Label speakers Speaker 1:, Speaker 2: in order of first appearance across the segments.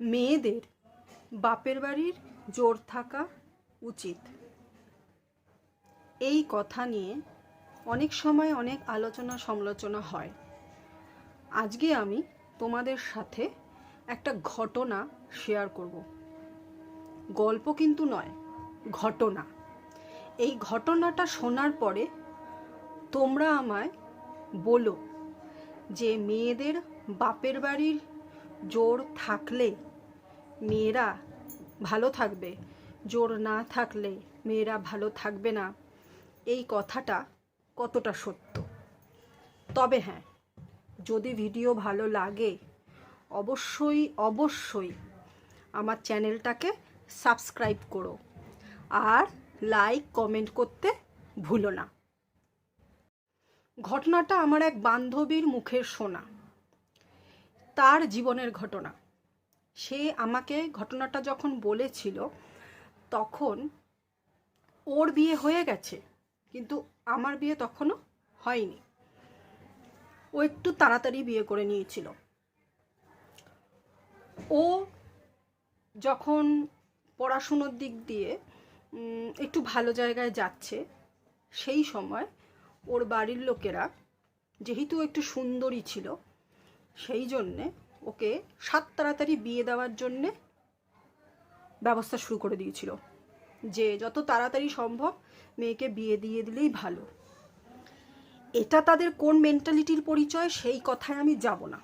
Speaker 1: মেয়েদের বাপের বাড়ির জোর থাকা উচিত। এই কথা নিয়ে অনেক সময় অনেক আলোচনা সমালোচনা হয়। আজকে আমি তোমাদের সাথে একটা ঘটনা শেয়ার করব। গল্প কিন্তু নয়, ঘটনা। এই ঘটনাটা শোনার পরে তোমরা আমায় বলো যে মেয়েদের বাপের বাড়ির জোর থাকলে মেয়েরা ভালো থাকবে। জোর না থাকলে মেয়েরা ভালো থাকবে না। এই কথাটা কতটা সত্য? তবে হ্যাঁ যদি ভিডিও ভালো লাগে, অবশ্যই অবশ্যই আমার চ্যানেলটাকে সাবস্ক্রাইব করো আর লাইক, কমেন্ট করতে ভুলো না। ঘটনাটা আমার এক বান্ধবীর মুখের শোনা তার জীবনের ঘটনা। সে আমাকে ঘটনাটা যখন বলেছিল, তখন ওর বিয়ে হয়ে গেছে, কিন্তু আমার বিয়ে তখনও হয়নি। ও একটু তাড়াতাড়ি বিয়ে করে নিয়েছিল। ও যখন পড়াশুনোর দিক দিয়ে একটু ভালো জায়গায় যাচ্ছে, সেই সময় ওর বাড়ির লোকেরা, যেহেতু একটু সুন্দরী ছিল, সেই জন্যে ওকে সাত তাড়াতাড়ি বিয়ে দেওয়ার জন্যে ব্যবস্থা শুরু করে দিয়েছিল। যে যত তাড়াতাড়ি সম্ভব মেয়েকে বিয়ে দিয়ে দিলেই ভালো। এটা তাদের কোন মেন্টালিটির পরিচয় সেই কথায় আমি যাব না।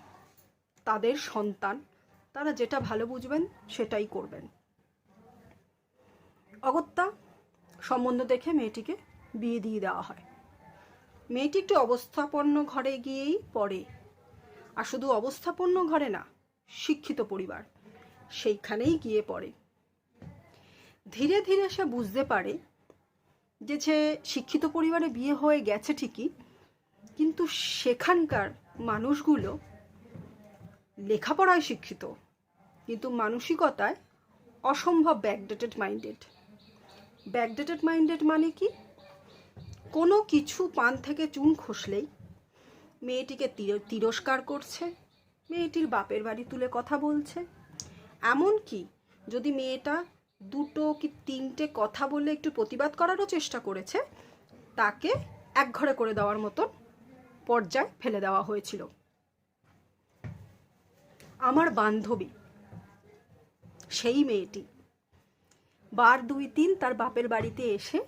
Speaker 1: তাদের সন্তান, তারা যেটা ভালো বুঝবেন সেটাই করবেন। অগত্যা, সম্বন্ধ দেখে মেয়েটিকে বিয়ে দিয়ে দেওয়া হয়। মেয়েটি একটু অবস্থাপন্ন ঘরে গিয়েই পড়ে। আর শুধু অবস্থাপন্ন ঘরে না, শিক্ষিত পরিবার সেইখানেই গিয়ে পড়ে। ধীরে ধীরে সে বুঝতে পারে যে সে শিক্ষিত পরিবারে বিয়ে হয়ে গেছে ঠিকই, কিন্তু সেখানকার মানুষগুলো লেখাপড়ায় শিক্ষিত, কিন্তু মানসিকতায় অসম্ভব ব্যাকডেটেড মাইন্ডেড ব্যাকডেটেড মাইন্ডেড মানে কি? কোনো কিছু পান থেকে চুন খসলেই মেয়েটিকে তির- তিরস্কার করছে, মেয়েটির বাপের বাড়ি তুলে কথা বলছে। এমন কি যদি মেয়েটা দুটো কি তিনটে কথা বলে একটু প্রতিবাদ করারও চেষ্টা করেছে, তাকে এক ঘরে করে দেওয়ার মতন পর্যায়ে ফেলে দেওয়া হয়েছিল। আমার বান্ধবী, সেই মেয়েটি বার দুই তিন তার বাপের বাড়িতে এসে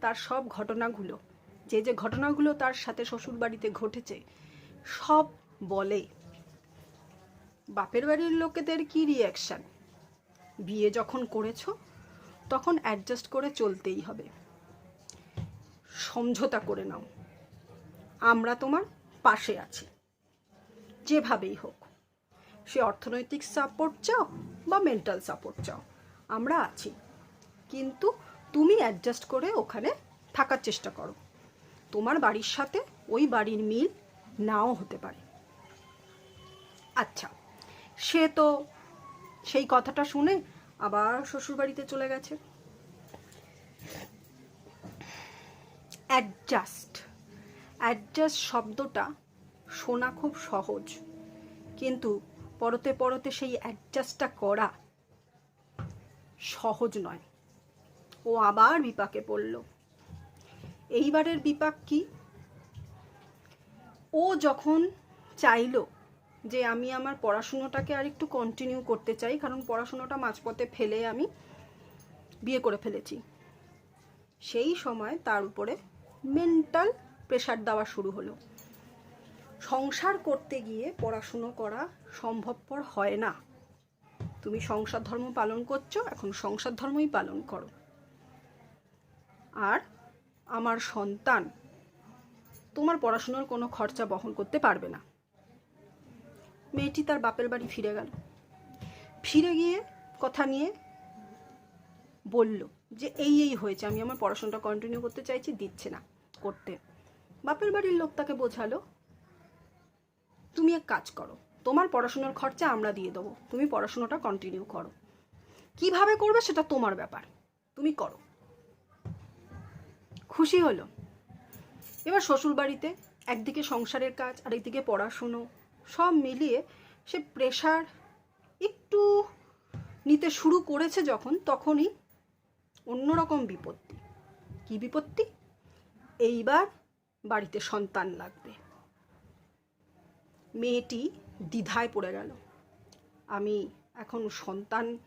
Speaker 1: তার সব ঘটনাগুলো যে যে ঘটনাগুলো তার সাথে শ্বশুর বাড়িতে ঘটেছে, সব বলে। বাপের বাড়ির লোকেদের কি রিয়াকশান বিয়ে যখন করেছ, তখন অ্যাডজাস্ট করে চলতেই হবে। সমঝোতা করে নাও। আমরা তোমার পাশে আছি। যেভাবেই হোক। সে অর্থনৈতিক সাপোর্ট চাও বা মেন্টাল সাপোর্ট চাও, আমরা আছি। কিন্তু তুমি অ্যাডজাস্ট করে ওখানে থাকার চেষ্টা করো। তোমার বাড়ির সাথে ওই বাড়ির মিল নাও হতে পারে। আচ্ছা সে তো সেই কথাটা শুনে আবার শ্বশুরবাড়িতে চলে গেছে। অ্যাডজাস্ট অ্যাডজাস্ট শব্দটা শোনা খুব সহজ, কিন্তু পরতে পরতে সেই অ্যাডজাস্টটা করা সহজ নয়। ও আবার বিপাকে পড়ল। এইবারের বিপাক কি? ও যখন চাইলো যে আমি আমার পড়াশুনোটাকে আর একটু কন্টিনিউ করতে চাই, কারণ পড়াশুনোটা মাঝপথে ফেলে আমি বিয়ে করে ফেলেছি, সেই সময় তার উপরে মেন্টাল প্রেশার দেওয়া শুরু হলো। সংসার করতে গিয়ে পড়াশুনো করা সম্ভবপর হয় না। তুমি সংসার ধর্ম পালন করছ, এখন সংসার ধর্মই পালন করো। আর আমার সন্তান, তোমার পড়াশোনার কোনো খরচা বহন করতে পারবে না। মেয়েটি তার বাপের বাড়ি ফিরে গেল। ফিরে গিয়ে কথা নিয়ে বলল যে, এই এই হয়েছে, আমি আমার পড়াশোনাটা কন্টিনিউ করতে চাইছি, দিচ্ছে না করতে। বাপের বাড়ির লোক তাকে বোঝালো, তুমি এক কাজ করো, তোমার পড়াশোনার খরচা আমরা দিয়ে দেবো, তুমি পড়াশোনাটা কন্টিনিউ করো। কীভাবে করবে সেটা তোমার ব্যাপার, তুমি করো। খুশি হলো। এবার শ্বশুর বাড়িতে একদিকে সংসারের কাজ, আরেকদিকে পড়াশুনো, সব মিলিয়ে সে প্রেশার একটু নিতে শুরু করেছে যখন, তখনই অন্যরকম বিপত্তি। কি বিপত্তি? এইবার বাড়িতে সন্তান লাগবে। মেয়েটি দ্বিধায় পড়ে গেল। আমি এখন সন্তান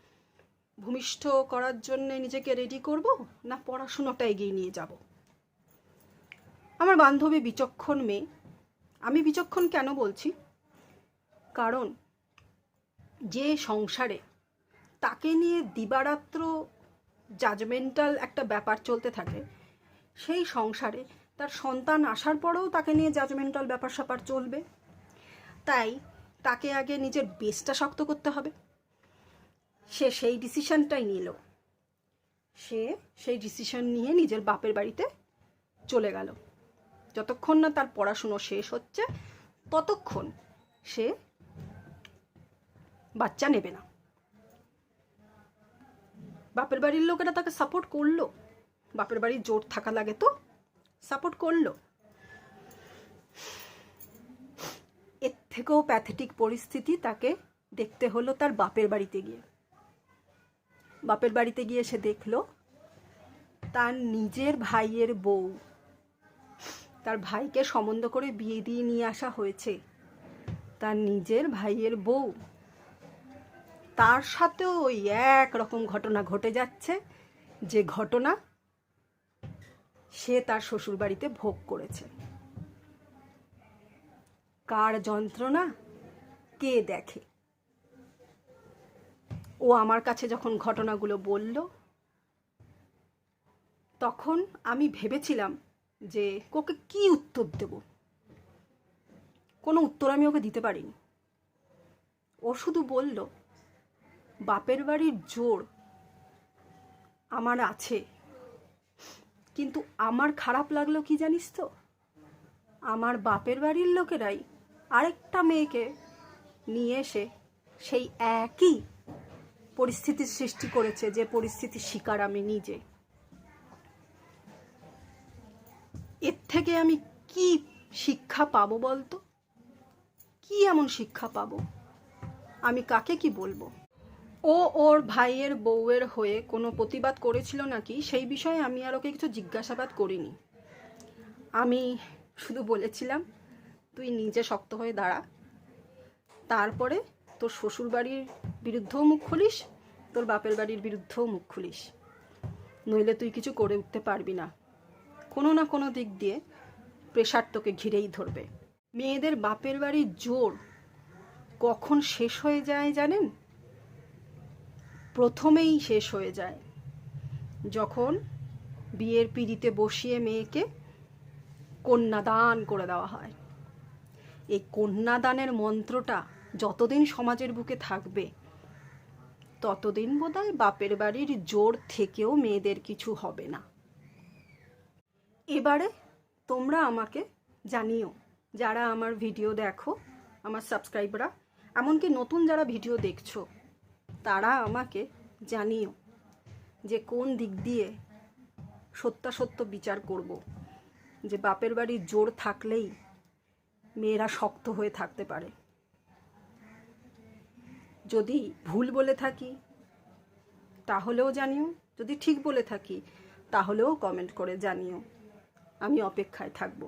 Speaker 1: ভূমিষ্ঠ করার জন্য নিজেকে রেডি করব না পড়াশুনোটা এগিয়ে নিয়ে যাব? আমার বান্ধবী বিচক্ষণ মেয়ে। আমি বিচক্ষণ কেন বলছি? কারণ যে সংসারে তাকে নিয়ে দিবারাত্র জাজমেন্টাল একটা ব্যাপার চলতে থাকে, সেই সংসারে তার সন্তান আসার পরেও তাকে নিয়ে জাজমেন্টাল ব্যাপার স্যাপার চলবে। তাই তাকে আগে নিজের বেসটা শক্ত করতে হবে। সে সেই ডিসিশনটাই নিল। সে সেই ডিসিশন নিয়ে নিজের বাপের বাড়িতে চলে গেল। যতক্ষণ না তার পড়াশুনো শেষ হচ্ছে, ততক্ষণ সে বাচ্চা নেবে না। বাপের বাড়ির লোকেরা তাকে সাপোর্ট করল। বাপের বাড়ির জোর থাকা লাগে তো সাপোর্ট করল। এর থেকেও প্যাথেটিক পরিস্থিতি তাকে দেখতে হলো তার বাপের বাড়িতে গিয়ে। বাপের বাড়িতে গিয়ে সে দেখল, তার নিজের ভাইয়ের বউ তার ভাইকে সম্বন্ধ করে বিয়ে দিয়ে নিয়ে আসা হয়েছে। তার নিজের ভাইয়ের বউ। তার সাথেও ওই এক রকম ঘটনা ঘটে যাচ্ছে। যে ঘটনা সে তার শ্বশুর বাড়িতে ভোগ করেছে। কার যন্ত্রণা? কে দেখে? ও আমার কাছে যখন ঘটনাগুলো বলল, তখন আমি ভেবেছিলাম যে ওকে কি উত্তর দেব? কোনো উত্তর আমি ওকে দিতে পারিনি। ও শুধু বলল, বাপের বাড়ির জোর আমার আছে। কিন্তু আমার খারাপ লাগল কি জানিস তো? আমার বাপের বাড়ির লোকেরাই আরেকটা মেয়েকে নিয়ে এসে সেই একই পরিস্থিতির সৃষ্টি করেছে যে পরিস্থিতির শিকার আমি নিজে। থেকে আমি কি শিক্ষা পাবো বলতো? কি এমন শিক্ষা পাবো? আমি কাকে কি বলব? ও ওর ভাইয়ের বউয়ের হয়ে কোনো প্রতিবাদ করেছিল নাকি? সেই বিষয়ে আমি আর ওকে কিছু জিজ্ঞাসাবাদ করিনি। আমি শুধু বলেছিলাম, তুই নিজে শক্ত হয়ে দাঁড়া। তারপরে তোর শ্বশুর বাড়ির বিরুদ্ধেও মুখ খুলিস, তোর বাপের বাড়ির বিরুদ্ধেও মুখ খুলিস। নইলে তুই কিছু করে উঠতে পারবি না। কোনো না কোনো দিক দিয়ে প্রেশার তোকে ঘিরেই ধরবে। মেয়েদের বাপের বাড়ির জোর। কখন শেষ হয়ে যায় জানেন? প্রথমেই শেষ হয়ে যায়। যখন বিয়ের পিড়িতে বসিয়ে মেয়েকে কন্যাদান করে দেওয়া হয়। এই কন্যাদানের মন্ত্রটা যতদিন সমাজের বুকে থাকবে, ততদিন বোধহয় বাপের বাড়ির জোর থেকেও মেয়েদের কিছু হবে না। এবারে তোমরা আমাকে জানিও, যারা আমার ভিডিও দেখো, আমার সাবস্ক্রাইবরা এমনকি নতুন যারা ভিডিও দেখছ, তারা আমাকে জানিও যে কোন দিক দিয়ে সত্যাসত্য বিচার করব। যে বাপের বাড়ির জোর থাকলেই মেয়েরা শক্ত হয়ে থাকতে পারে। যদি ভুল বলে থাকি, তাহলেও জানিও, যদি ঠিক বলে থাকি, তাহলেও কমেন্ট করে জানিও। আমি অপেক্ষায় থাকব।